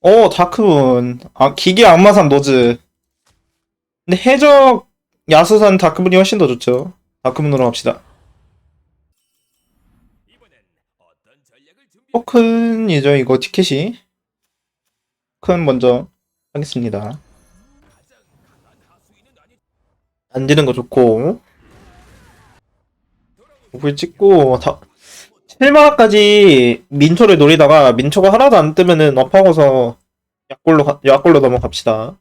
어, 다크문. 아, 기계 악마산 노즈. 근데 해적 야수산 다크문이 훨씬 더 좋죠. 다크문으로 합시다. 토큰이죠, 이거 티켓이. 토큰 먼저 하겠습니다. 안지는 거 좋고. 목을 찍고, 다, 7만화까지 민초를 노리다가 민초가 하나도 안 뜨면은 업하고서 약골로, 가- 약골로 넘어갑시다.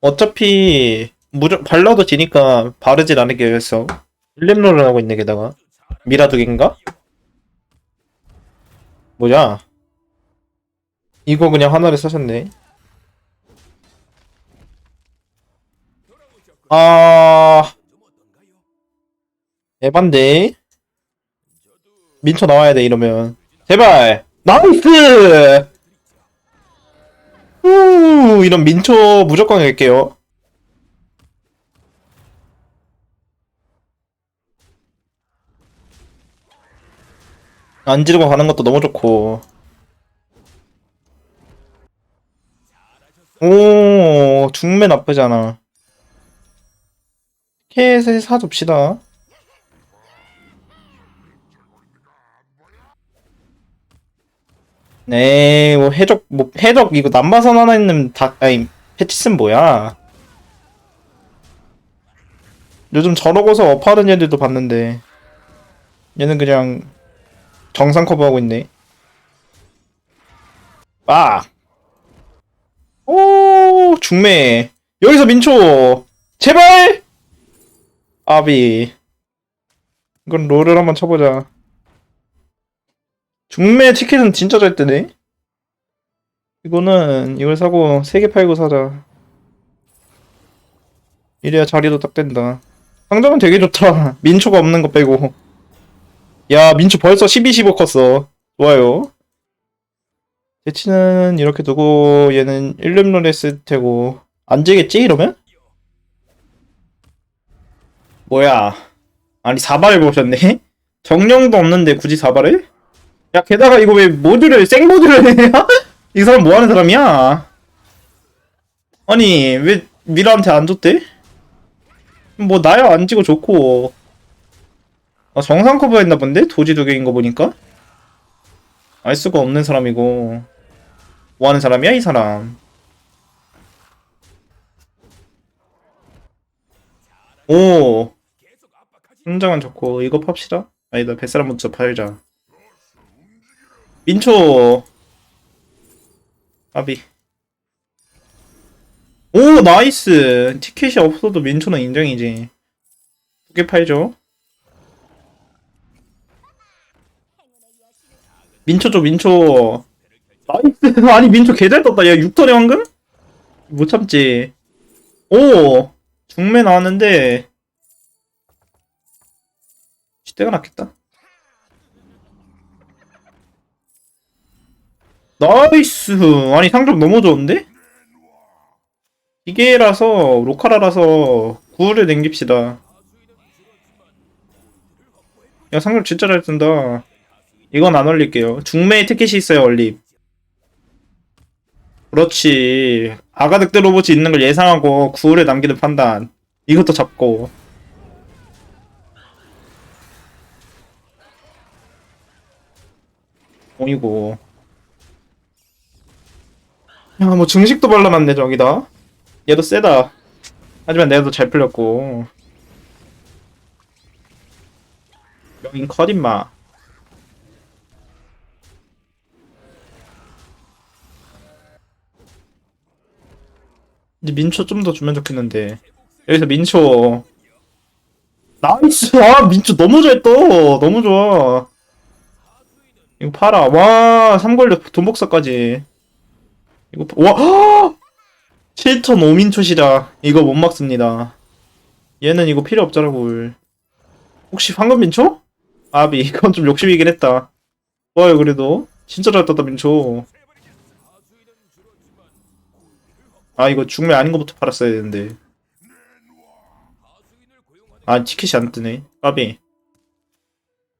어차피 무조 발라도 지니까 바르질 않을게요 해서 일렘롤을 하고 있네 게다가. 미라득인가? 뭐야? 이거 그냥 하나를 사셨네. 아. 에반데. 민초 나와야 돼 이러면. 제발! 나이스 후 이런 민초 무조건 갈게요. 안 지르고 가는 것도 너무 좋고. 오 중매 않아. 캣을 사줍시다 네, 뭐 해적 뭐 해적 이거 남바선 하나 있는 다 아니 패치슨 뭐야? 요즘 저러고서 업하는 애들도 봤는데 얘는 그냥 정상 커버하고 있네. 빠. 오 중매 여기서 민초 제발 아비 이건 롤을 한번 쳐보자. 중매 티켓은 진짜 잘 뜨네. 이거는 이걸 사고 세개 팔고 사자. 이래야 자리도 딱 된다. 상점은 되게 좋다. 민초가 없는 거 빼고. 야, 민초 벌써 12, 15 컸어. 좋아요. 대치는 이렇게 두고 얘는 1렙롤 했을 테고 안 지겠지 이러면? 뭐야? 아니 4발을 보셨네? 정령도 없는데 굳이 4발을? 야, 게다가 이거 왜 모듈을, 생모듈을 해? 이 사람 뭐 하는 사람이야? 아니, 왜 미라한테 안 줬대? 뭐, 나야 안 지고 좋고. 아, 정상 커버 했나 본데? 도지 두 개인 거 보니까? 알 수가 없는 사람이고. 뭐 하는 사람이야, 이 사람? 오. 현장은 좋고, 이거 팝시다? 아니다, 뱃사람 먼저 팔자. 민초. 아비. 오 나이스. 티켓이 없어도 민초는 인정이지. 두 개 팔죠? 민초 줘 민초. 나이스. 아니 민초 개잘 떴다. 야 6턴의 황금? 못 참지. 오 중매 나왔는데. 시대가 낫겠다 나이스. 아니 상점 너무 좋은데? 기계라서 로카라라서 구울을 남깁시다. 야 상점 진짜 잘 뜬다. 이건 안 올릴게요. 중매에 티켓이 있어요 올립 그렇지. 아가득들 로봇이 있는 걸 예상하고 구울에 남기는 판단. 이것도 잡고. 어이고 야, 뭐 증식도 발라놨네 저기다. 얘도 세다. 하지만 더잘 풀렸고. 여긴 컷 임마. 이제 민초 좀 더 주면 좋겠는데. 여기서 민초. 나이스! 아, 민초 너무 잘 떠! 너무 좋아. 이거 팔아. 와, 삼걸려 돈복사까지. 이거, 파- 와, 7턴 5민초시다. 이거 못 막습니다. 얘는 이거 필요 없잖아, 뭘. 혹시 황금 민초? 아비, 이건 좀 욕심이긴 했다. 좋아요, 그래도. 진짜 잘 떴다, 민초. 아, 이거 중매 아닌 거부터 팔았어야 되는데. 아, 티켓이 안 뜨네. 아비.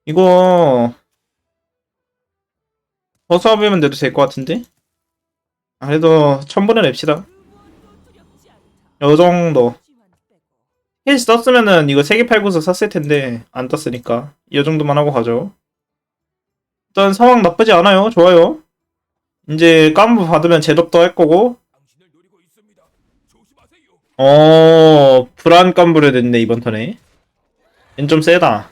이거, 허수아비면 돼도 될 것 같은데? 아, 그래도 천분을 냅시다. 요 정도. 캐시 떴으면은 이거 3개 팔고서 샀을 텐데 안 떴으니까 이 정도만 하고 가죠. 일단 상황 나쁘지 않아요. 좋아요. 이제 깜부 받으면 제덕도 할 거고 어 불안 깜부를 냈네 이번 턴에 얜 좀 세다.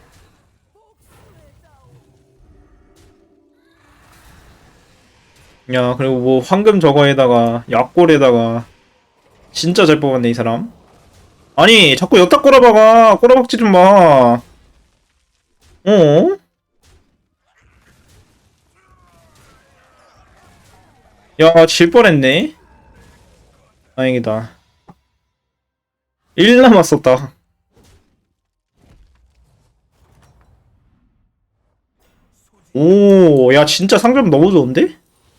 야 그리고 뭐 황금 저거에다가 약골에다가 진짜 잘 뽑았네 이 사람. 아니 자꾸 여기다 꼬라박아 꼬라박지 좀 마. 어? 야, 질 뻔했네. 다행이다. 1 남았었다. 오, 야, 진짜 상점 너무 좋은데?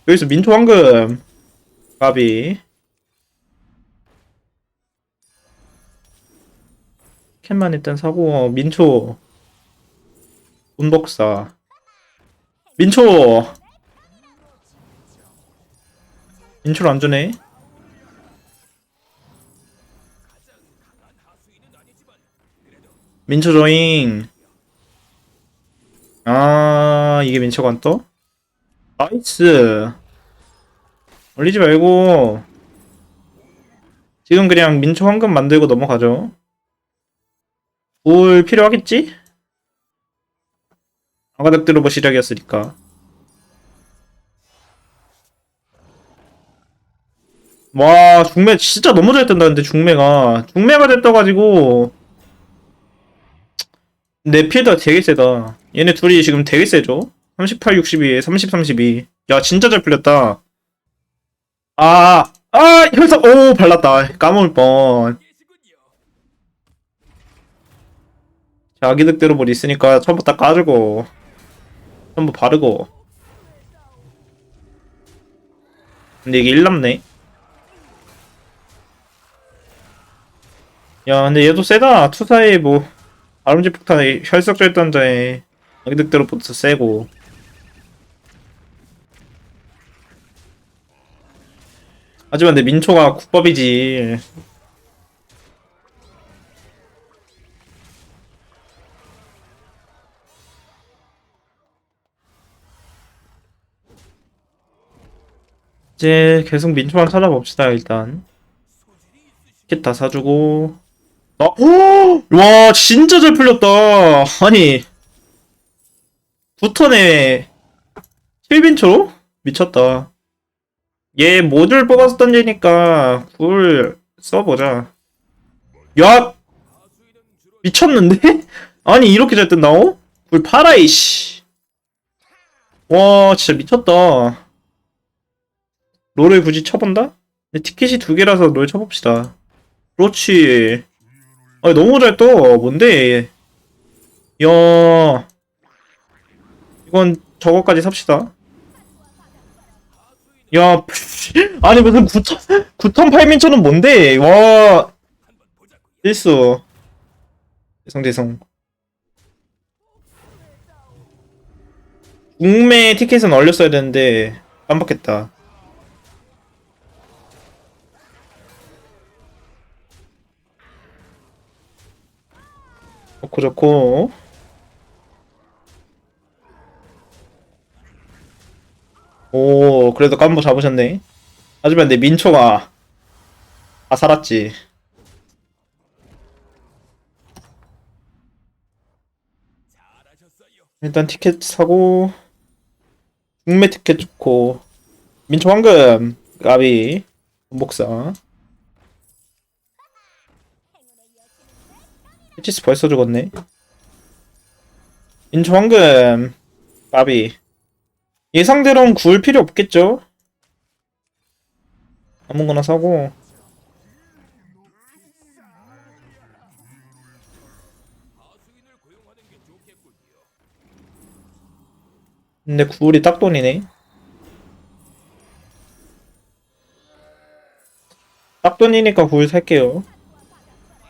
여기서 민초 황금. 가비. 캔만 일단 사고, 어, 민초. 운복사. 민초! 민초를 안 주네. 민초 조잉. 아, 이게 안 떠? 나이스. 올리지 말고. 지금 그냥 민초 황금 만들고 넘어가죠. 올 필요하겠지? 아가닥 뭐 시작이었으니까. 와, 중매 진짜 너무 잘 뜬다, 근데 중매가. 중매가 잘 떠가지고. 내 필드가 되게 세다. 얘네 둘이 지금 되게 세죠? 38, 62에 30, 32. 야, 진짜 잘 풀렸다. 아, 아, 현석, 오, 발랐다. 까먹을 뻔. 자기 득대로 뭘 있으니까 처음부터 까주고. 전부 바르고. 근데 이게 1남네. 야, 근데 얘도 세다. 투사에 뭐, 아름지 폭탄에 혈석절단자에 자기 득대로 부터 세고. 하지만 내 민초가 국밥이지. 이제 계속 민초만 찾아봅시다 일단 티켓 다 사주고 아, 오! 와 진짜 잘 풀렸다 아니 9턴에 7빈초? 미쳤다 얘 모듈 뽑아서 던지니까 굴 써보자 야 미쳤는데? 아니 이렇게 잘 뜬다고? 굴 팔아 이씨 와 진짜 미쳤다 롤을 굳이 쳐본다? 티켓이 두 개라서 롤 쳐봅시다. 그렇지. 아 너무 잘 떠. 뭔데? 야. 이건 저거까지 삽시다. 야, 아니 무슨 9턴 9턴 8민초는 뭔데? 와. 실수. 대성 대성. 국내 티켓은 얼렸어야 되는데 깜빡했다. 좋고 좋고 오 그래도 깜보 잡으셨네 하지만 내 민초가 다 살았지 일단 티켓 사고 중매 티켓 좋고 민초 황금 까비 목사 해치스 벌써 죽었네. 인초 황금. 까비. 예상대로는 구울 필요 없겠죠? 아무거나 사고. 근데 구울이 딱 돈이네. 딱 돈이니까 구울 살게요.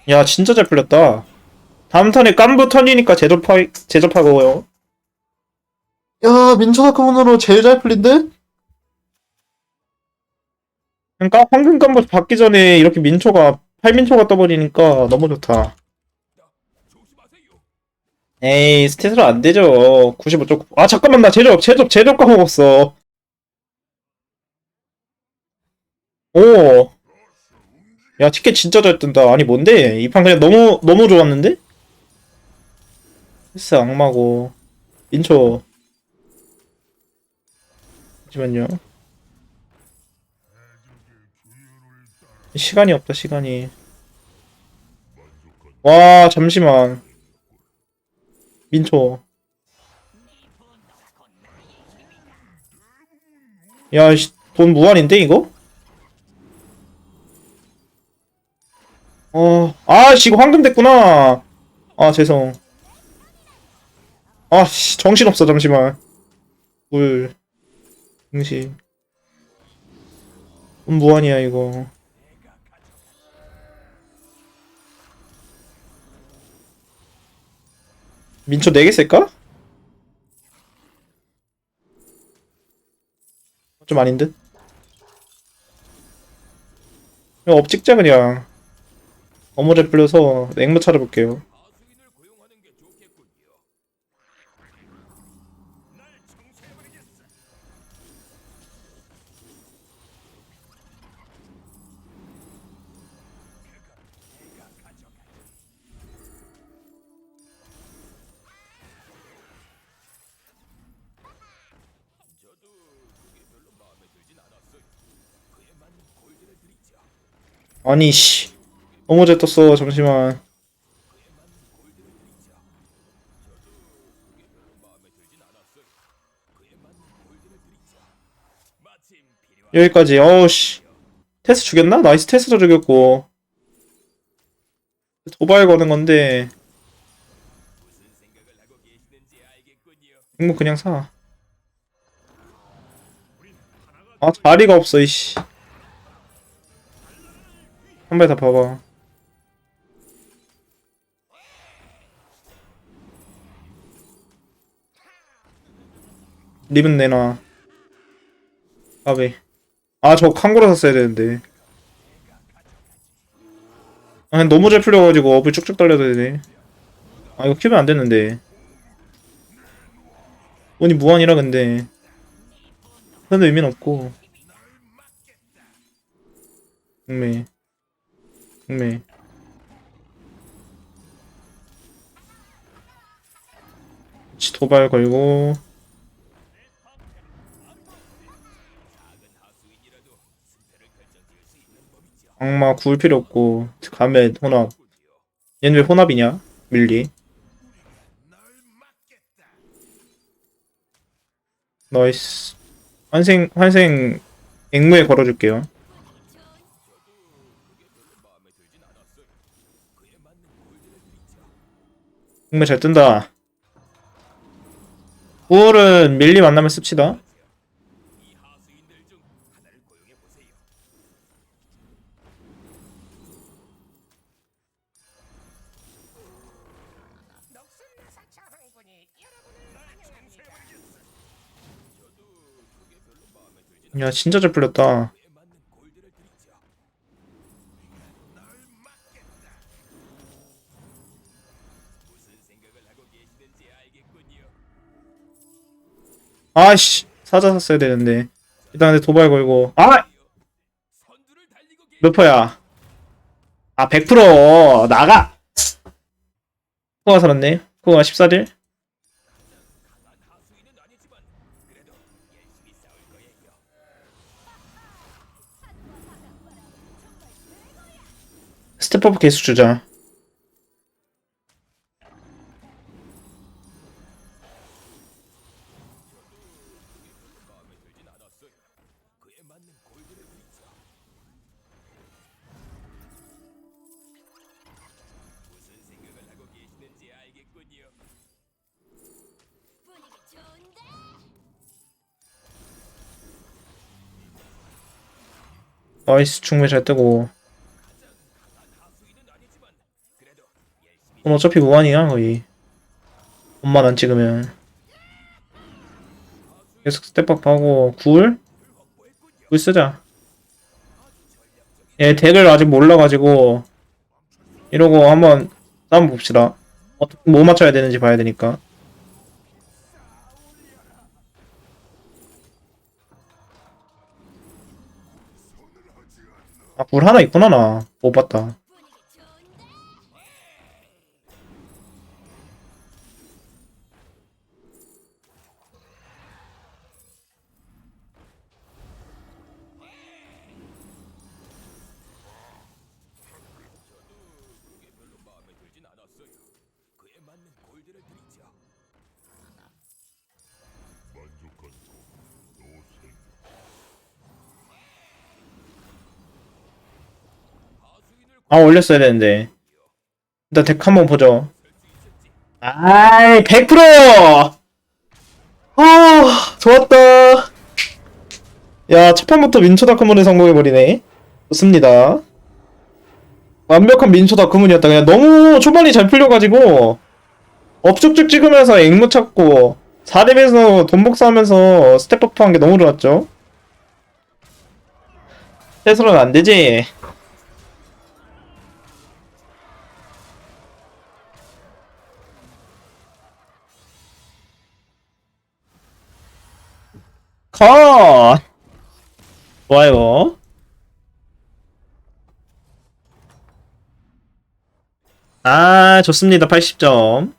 야, 진짜 잘 풀렸다. 다음 턴에 깐부 턴이니까 제접하, 제접하고요. 야, 민초다크문으로 제일 잘 풀린데? 그러니까 황금 깐부 받기 전에 이렇게 민초가, 팔민초가 떠버리니까 너무 좋다. 에이, 스탯으로 안 되죠. 95쪽. 아, 잠깐만, 나 제접, 제접, 제접 까먹었어. 오. 야, 티켓 진짜 잘 뜬다. 아니, 뭔데? 이 판 그냥 너무, 너무 좋았는데? 헬스 악마고. 인초. 잠시만요. 시간이 없다, 시간이. 와, 잠시만. 민초. 야, 씨, 돈 무한인데, 이거? 어, 아, 씨, 이거 황금 됐구나. 아, 죄송. 아, 씨, 정신 없어, 잠시만. 물. 응시. 돈 무한이야, 이거. 민초 4개 쓸까? 좀 아닌 듯? 이거 업 찍자 그냥 어머제 풀려서 앵무 차려볼게요 아니 씨. 어머제 떴어. 잠시만. 여기까지. 어우씨. 테스 죽였나? 나이스 테스도 죽였고. 도발 거는 건데. 뭐 그냥 사. 아 자리가 없어 이씨. 한발다 봐봐. 립은 내놔. 아베. 아, 저 칸고로 샀어야 되는데. 아, 너무 잘 풀려가지고 업을 쭉쭉 달려야 되네. 아, 이거 키우면 안 됐는데. 돈이 무한이라 근데. 근데 의미는 없고. 흥 치 도발 걸고. 악마 구울 필요 없고. 가면 혼합. 얘는 왜 혼합이냐? 밀리. 나이스. 환생, 환생, 앵무에 걸어줄게요. 앵무 잘 뜬다. 9월은 밀리 만나면 씁시다. 야, 진짜 잘 풀렸다. 아씨, 사자 샀어야 되는데. 일단 도발 걸고. 아! 몇 퍼야? 아, 100% 나가! 코가 살았네. 코가 14딜? 스텝업 계속 주자. 나이스 충분히 잘 뜨고. 그럼 어차피 무한이야 거의. 엄만 안 찍으면. 계속 스텝업 하고 굴? 굴 쓰자. 얘 덱을 아직 몰라가지고 이러고 한번 싸움 봅시다. 어떻게 뭐 맞춰야 되는지 봐야 되니까 아굴 하나 있구나 나 못 봤다 분위기 좋은데? 아 올렸어야 되는데. 일단 덱 한번 보죠. 아이 100%아 좋았다. 야 첫판부터 민초 다크문을 성공해버리네. 좋습니다. 완벽한 민초 다크문이었다. 그냥 너무 초반이 잘 풀려가지고 업적쭉 찍으면서 앵무 찾고 4렙에서 돈 복사하면서 스텝업 한게 너무 좋았죠. 해서는 안되지 컷! 좋아요. 아, 좋습니다. 80점.